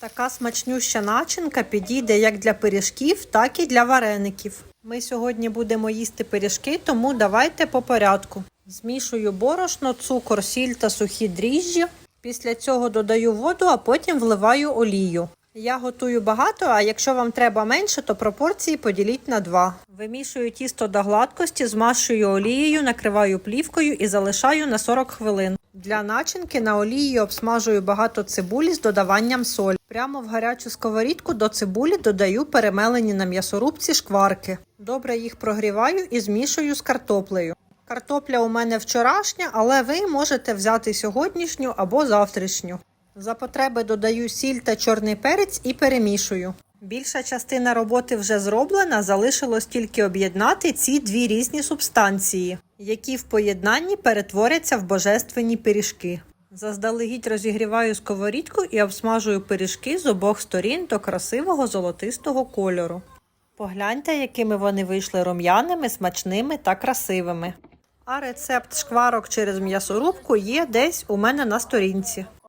Така смачнюща начинка підійде як для пиріжків, так і для вареників. Ми сьогодні будемо їсти пиріжки, тому давайте по порядку. Змішую борошно, цукор, сіль та сухі дріжджі. Після цього додаю воду, а потім вливаю олію. Я готую багато, а якщо вам треба менше, то пропорції поділіть на два. Вимішую тісто до гладкості, змашую олією, накриваю плівкою і залишаю на 40 хвилин. Для начинки на олії обсмажую багато цибулі з додаванням солі. Прямо в гарячу сковорідку до цибулі додаю перемелені на м'ясорубці шкварки. Добре їх прогріваю і змішую з картоплею. Картопля у мене вчорашня, але ви можете взяти сьогоднішню або завтрашню. За потреби додаю сіль та чорний перець і перемішую. Більша частина роботи вже зроблена, залишилось тільки об'єднати ці дві різні субстанції, які в поєднанні перетворяться в божественні пиріжки. Заздалегідь розігріваю сковорідку і обсмажую пиріжки з обох сторін до красивого золотистого кольору. Погляньте, якими вони вийшли рум'яними, смачними та красивими. А рецепт шкварок через м'ясорубку є десь у мене на сторінці.